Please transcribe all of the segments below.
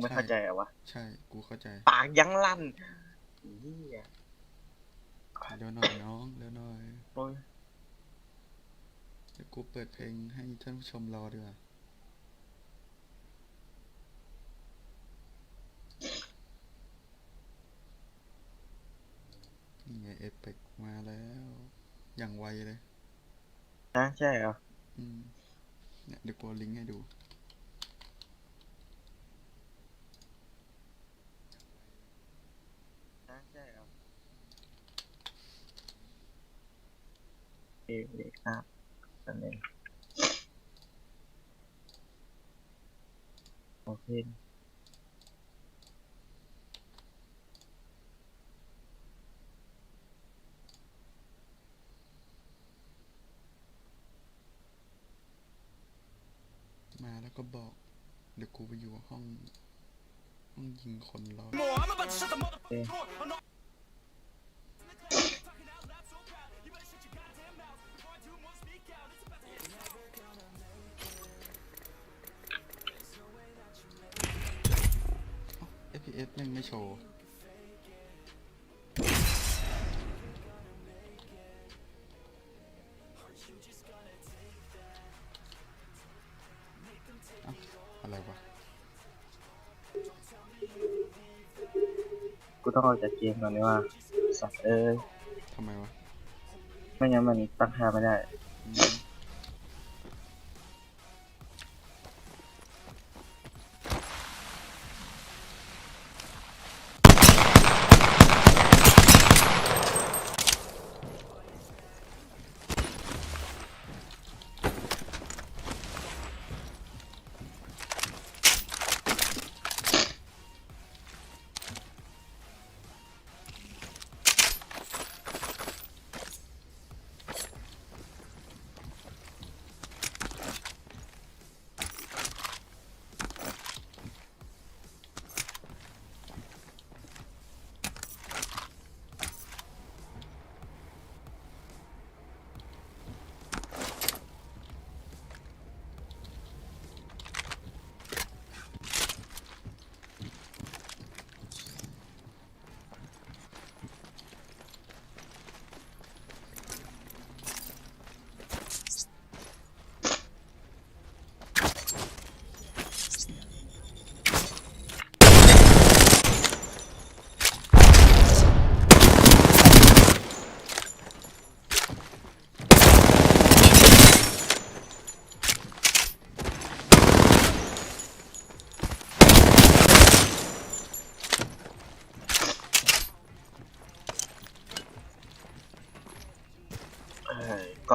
ไม่เข้าใจเหรอวะ ใช่ กูเข้าใจ ปากยังลั่นเหี้ยเดี๋ยวหน่อยน้องเดี๋ยวหน่อยโอ้ยเดี๋ยวกูเปิดเพลงให้ท่านผู้ชมรอดีกว่านี่ไงเอฟเฟกมาแล้ว อย่างไวเลย นะ ใช่เหรอ อืมเนี่ยเดี๋ยวกูเอาลิงก์ให้ดู นะใช่เหรอ เอเวครับอันนี้โอเคมาแล้วก็บอก เดี๋ยวกูไปอยู่ห้อง ห้องยิงคนรอโอเคเอฟพีเอสแม่งไม่โชว์เอ้าอะไรวะ กูต้องออกจากเกมก่อนนี่ว่าสัตว์เอ้ยทำไมวะ ไม่งั้นมันตั้งค่าไม่ได้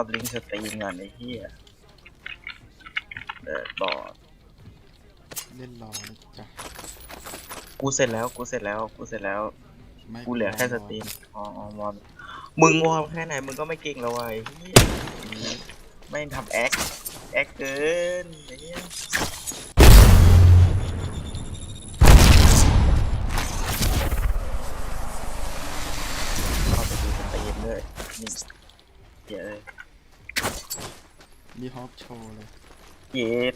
อ้ยกอบลิงก์สตรีมงานไอ้เหี้ยเดิดบอดเล่นรอนะจ๊ะกูเสร็จแล้วกูเสร็จแล้วกูเสร็จแล้ว ไม่กูเหลือแค่สรตรีมอ๋ออ๋อวอร์มมึงวอร์มแค่ไหนมึงก็ไม่เก่งแล้ววะไอ้เหี้ยไม่ทำแอคแอคเกินไอ้เหี้ยเข้าไปดูสตรีมด้วยนี่เดี๋ยวเลย มีฮอปโชว์เลย เย็ด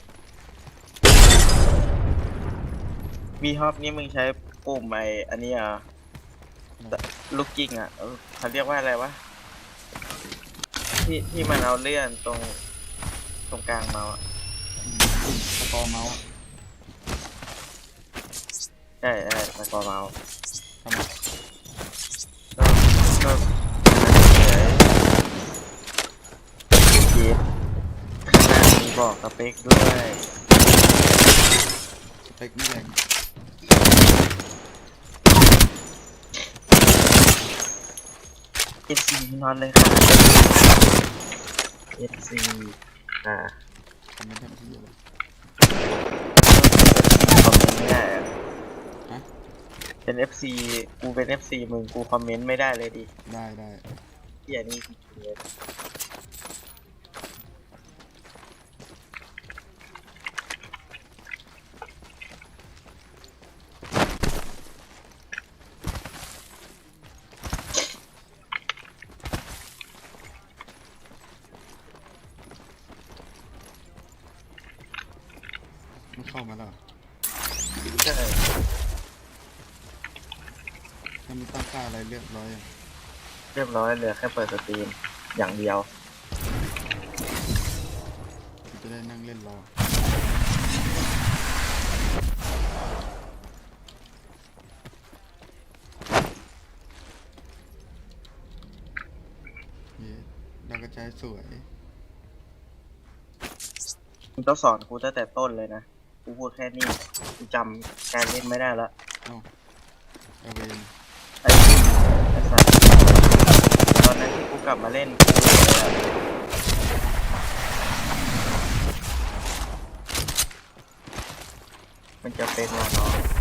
มีฮอปนี่มึงใช้ปุ่มไออันนี้อะลูกกิ้งอะเออเขาเรียกว่าอะไรวะ ที่ที่มันเอาเลื่อนตรงตรงกลางเมาส์อะอืมสกอร์เมาส์ใช่ใช่ตะกอเมาส์ทำไม บอกสเปคด้วยสเปคไม่แรงเอฟซีนอนเลยค่ะเอฟซีอ่าทำไม่ทำที่อะไรคอมเมนต์ไม่ได้อะฮะเป็น FC กูเป็น FC มึงกูคอมเมนต์ไม่ได้เลยดิได้ได้เฮียนี่จริงๆเลย เข้ามาแล้วเหรอช่ถ้ามีตั้งค่าอะไรเรียบร้อยยังเรียบร้อยเหลือแค่เปิดสตรีมอย่างเดียว กูจะได้นั่งเล่นรอเย้ดาวกระจายสวย มึงต้องสอนกูตั้งแต่ต้นเลยนะ กูพูดแค่นี้กูจำการเล่นไม่ได้ละเอ้าเอาเวนไอ้ไอ้สัสตอนนั้นที่กูกลับมาเล่นกูเลยอะมันจะเป็นว่ะน้อง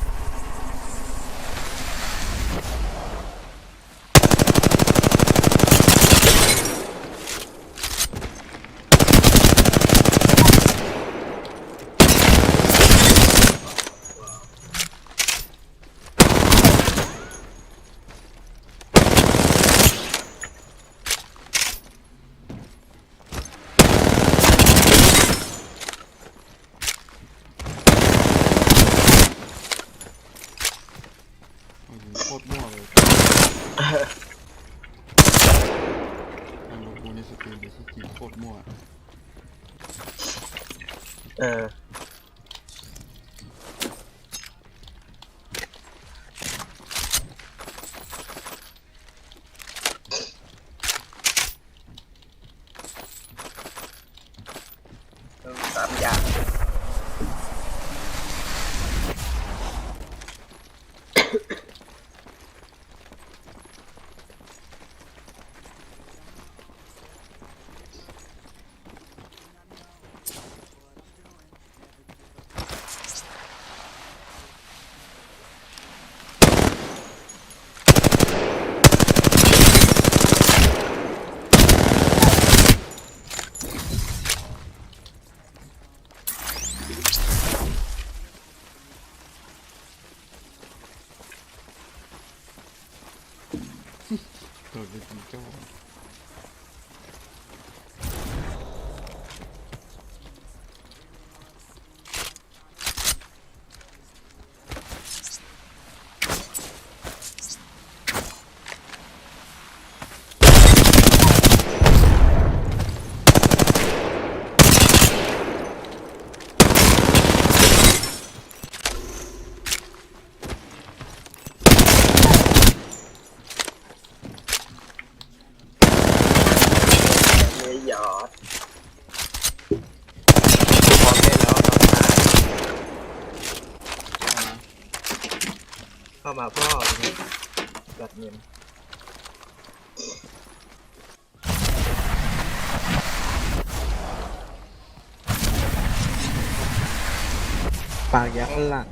เข้ามาพ่อจัดเงินปากยักษ์หลัง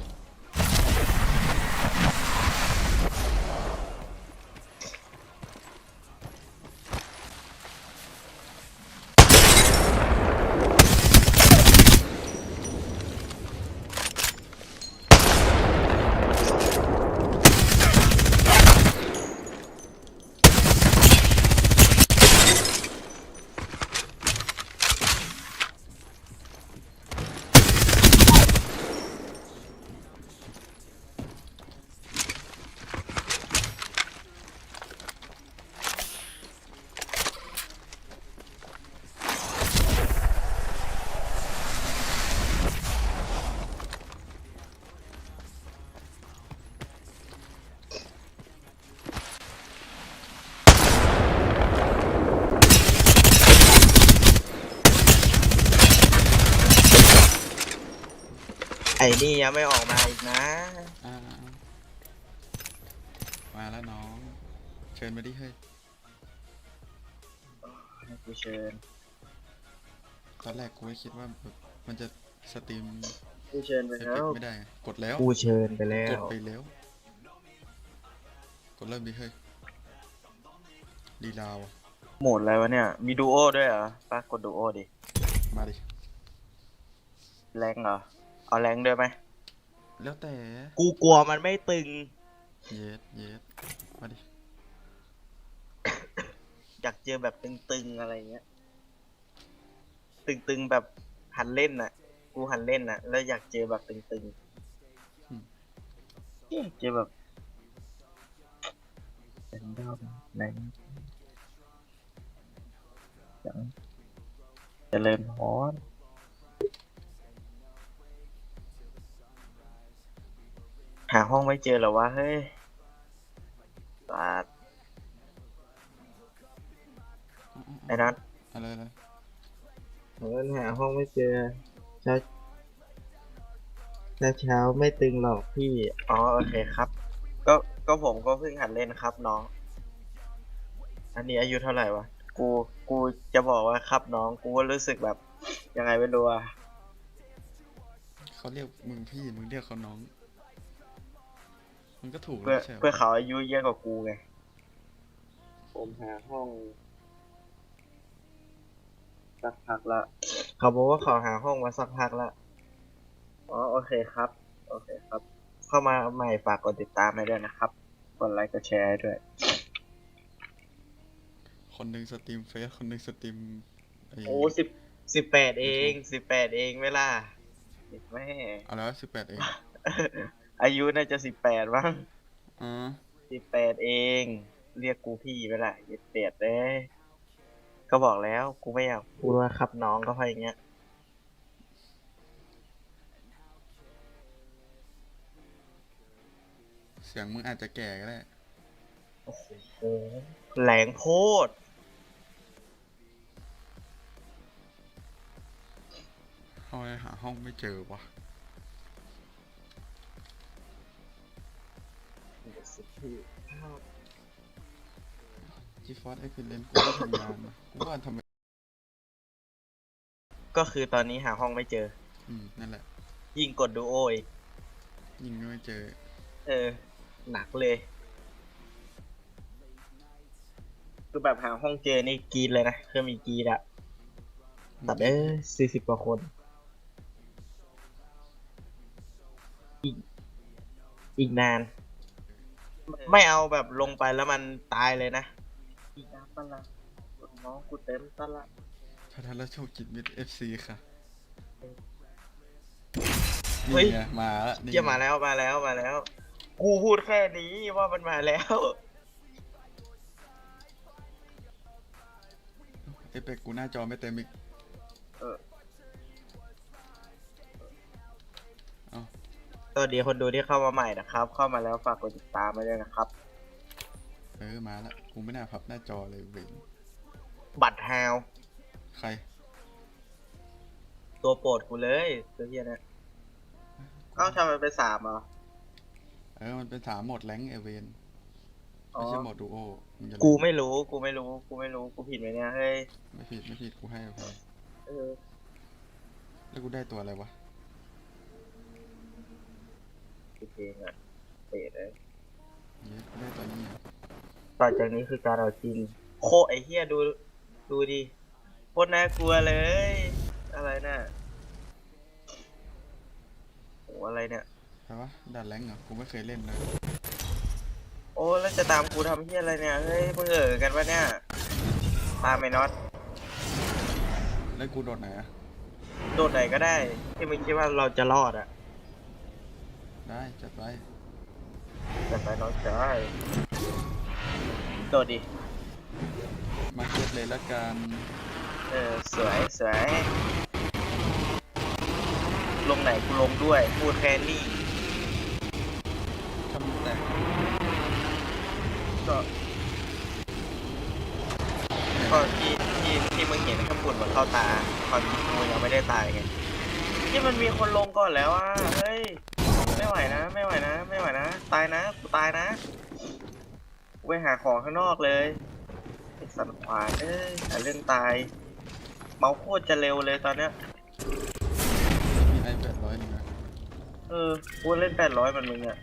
อ้นี่ยังไม่ออกมาอีกนะ อ่ามาแล้วน้อง เชิญมาดิเฮ้ย ให้กูเชิญตอนแรกกูไม่คิดว่าแบบมันจะสตรีมกูเชิญไปเอฟแล้เฟกวต์ไม่ได้ไงกดแล้ว กูเชิญไปแล้กวดไปแล้ว กดเริ่มดิเฮ้ยดีลาวอะโหมดอะไรวะเนี่ย มีดูโอด้วยเหรอป้ากดดูโอดิ มาดิ แรงเหรอ เอาแรงด้วยไหม แล้วแต่ กูกลัวมันไม่ตึง เยสเยสมาดิ อยากเจอแบบตึงๆอะไรเงี้ย ตึงๆแบบหันเล่นน่ะ กูหันเล่นน่ะ แล้วอยากเจอแบบตึงเจอแบบเป็นดอมไหนจังเจริญพร หาห้องไม่เจอเหรอวะเฮ้ยบาดไอ้นัทอะไรอะไรผมก็หาห้องไม่เจอเช้าเช้าเช้าไม่ตึงหรอกพี่ อ๋อโอเคครับ ก็ก็ผมก็เพิ่งหัดเล่นครับน้อง อันนี้อายุเท่าไหร่วะ กูกูจะบอกว่าครับน้อง กูก็รู้สึกแบบยังไงไม่รู้อะเขาเรียกมึงพี่มึงเรียกเขาน้อง มันก็ถูกเพื่อแล้วใช่ไหมเพื่อเขาอายุเยอะกว่ากูไงผมหาห้องสักพักละเขาบอกว่าเขาหาห้องมาสักพักละอ๋อโอเคครับ โอเคครับ เข้ามาใหม่ฝากกดติดตามให้ด้วยนะครับกดไลค์กดแชร์ให้ด้วย คนหนึ่งสตรีมเฟซคนหนึ่งสตรีมไอ้โอ้สิบสิบแปดเองสิบแปดเองเวลาแม่เอาแล้วสิบแปดเอง อายุน่าจะสิบแปดมั้งอ๋อสิบแปดเอง เรียกกูพี่ไปละยี่สิบแปดเลยก็บอกแล้วกูไม่อยากพูดว่าครับน้องก็เพราะอย่างเงี้ย เสียงมึงอาจจะแก่ก็ได้ โอ้โหแหลงโพดทำไมหาห้องไม่เจอวะ จีฟอสไอฟินเลนกูไม่ทำงานนะกูว่าทำไมก็คือตอนนี้หาห้องไม่เจอ อืมนั่นแหละ ยิ่งกดดูโออีกยิงก็ไม่เจอ เออ หนักเลย คือแบบหาห้องเจอนี่กรีดเลยนะคือมีกรีดอะตัดเอ้สี่สิบกว่าคนอีกอีกนาน ไม่เอาแบบลงไปแล้วมันตายเลยนะอีกนานปะละกดน้องกูเต็มตะละพัทรโชคจิตมิตรเอฟซีค่ะเฮ้ย นี่ไงมาแล้วนี่เกี่ยมาแล้วมาแล้วมาแล้ว กูพูดแค่นี้ว่ามันมาแล้ว เอฟเฟกกูหน้าจอไม่เต็มอีก สวัสดีคนดูที่เข้ามาใหม่นะครับ เข้ามาแล้วฝากกดติดตามไว้ด้วยนะครับ เออมาแล้วกูไม่น่าพับหน้าจอเลยเวนบัตรฮาวใครตัวโปรดกูเลยตัวเฮียนะเอ้าทำไมเป็นสามเหรอเออมันเป็นสามโหมดแรงค์เอเวนอ๋อไม่ใช่โหมดดูโอมึงอย่ากูลืมไม่รู้ กูไม่รู้ กูไม่รู้ กูผิดไหมเนี่ย เฮ้ย ไม่ผิดไม่ผิดกูให้อภัยเออ แล้วกูได้ตัวอะไรวะ ผิดเองอะเปรตเลยเย้กูได้ตัวนี้อะต่อจากนี้คือการเอาจริงโคไอเฮียดูดูดิโคตรน่ากลัวเลย อะไรน่ะโอ้อะไรเนี่ยใช่ปะด่านแรงค์เหรอกูไม่เคยเล่นเลยโอ้แล้วจะตามกูทำเฮียอะไรเนี่ยเฮ้ยมึงเออกันวะเนี่ยตามไอ้น็อตแล้วกูโดดไหนอะโดดไหนก็ได้ที่มึงคิดว่าเราจะรอดอะ ได้จัดไปแต่ไปน้องชายโดดดิ มาเก็ตเลยละกันเออ สวยสวยลงไหนกูลงด้วย พูดแค่นี้ทำแตกก็ก็ที่ที่ที่มึงเห็นข้างบนมันเข้าตาความจริงกูยังไม่ได้ตายไงที่มันมีคนลงก่อนแล้วอะ เฮ้ย ไม่ไหวนะ ไม่ไหวนะ ไม่ไหวนะ ตายนะกูตายนะกูไปหาของข้างนอกเลยไอ้สันขวานเอ้ยหาเรื่องตาย เมาส์โคตรจะเร็วเลยตอนเนี้ย มีไอแปดร้อยหนึ่งอะเออกูเล่นแปดร้อยมันมึงอะ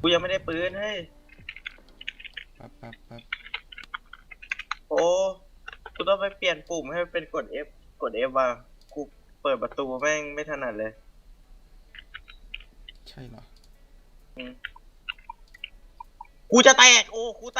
กูยังไม่ได้ปืนเฮ้ย ปั๊บปั๊บปั๊บโอ้กูต้องไปเปลี่ยนปุ่มให้มันเป็นกด F กด F ว่ะกูเปิดประตูแม่งไม่ถนัดเลย ใช่เหรอ กูจะแตก โอ้ กูแต